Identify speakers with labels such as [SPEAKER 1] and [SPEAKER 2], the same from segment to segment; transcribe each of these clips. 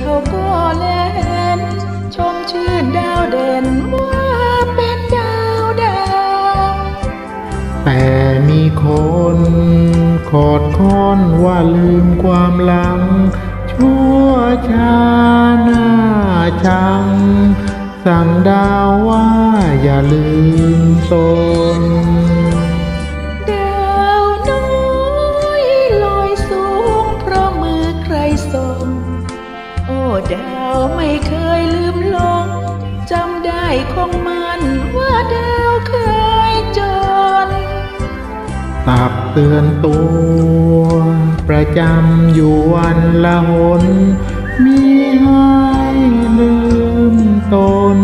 [SPEAKER 1] เขาก็เล่น ชมชื่นดาวเด่นว่าเป็นดาวดัง
[SPEAKER 2] แต่มีคนขอดค้อนว่าลืมความหลัง ชั่วชาหน้าชัง สั่งดาวว่าอย่าลืมตน
[SPEAKER 1] ไม่เคยลืมลงจำได้คงมันว่าดาวเคยจน
[SPEAKER 2] ตักเตือนตัว ประจำอยู่วันละหนมีให้ลืมตน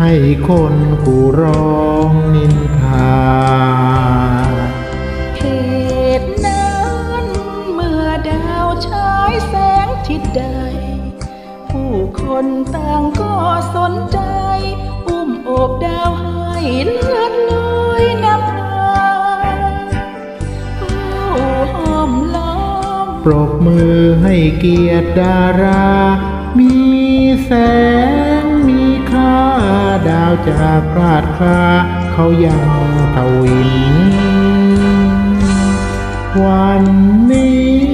[SPEAKER 2] ให้คนกูร้องนินทา
[SPEAKER 1] คนต่างก็สนใจ อุ้มโอบดาวให้เลือดลอยน้ำพาผู้ห้อมล้อม
[SPEAKER 2] ปรบมือให้เกียรติดารา มีแสงมีค่า ดาวจากพลาดคลาเขายังทวินวันนี้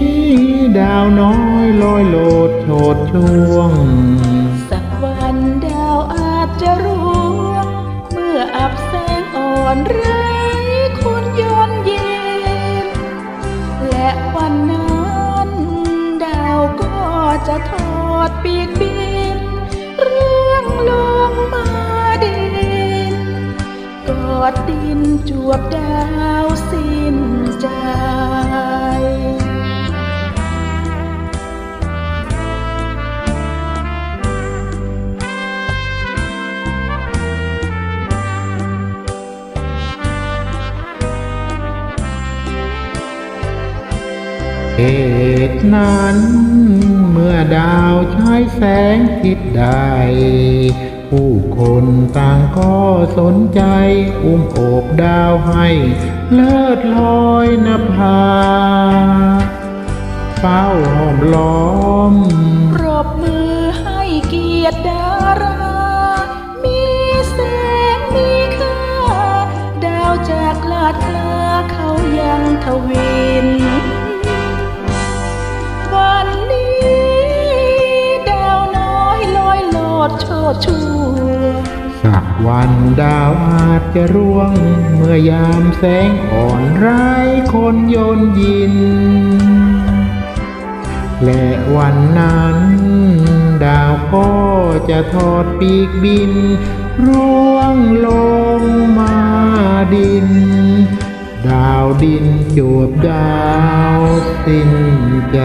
[SPEAKER 2] ดาวน้อยลอยโลดโชดช่วง
[SPEAKER 1] สักวันดาวอาจจะร่วง เมื่ออับแสงอ่อนไร้คุณยนต์เย็น และวันนั้น ดาวก็จะทอดปีกบินร่วงลงมาดินกอดดินจวบดาวสิ้นใจ
[SPEAKER 2] เหตุนั้น เมื่อดาวใช้แสงทิศใด ผู้คนต่างก็สนใจ อุ้มโอบดาวให้ เลิศลอยนภาเฝ้าหอมล้อม
[SPEAKER 1] ปรบมือให้เกียรติดารา มีแสงมีค่า ดาวจากลาดลาเขายังทวิ ชดช่ว
[SPEAKER 2] สักวันดาวอาจจะร่วง เมื่อยามแสงอ่อนไร้คนโยนยิน และวันนั้น ดาวก็จะทอดปีกบิน ร่วงลงมาดิน ดาวดินจวบดาวสิ้นใจ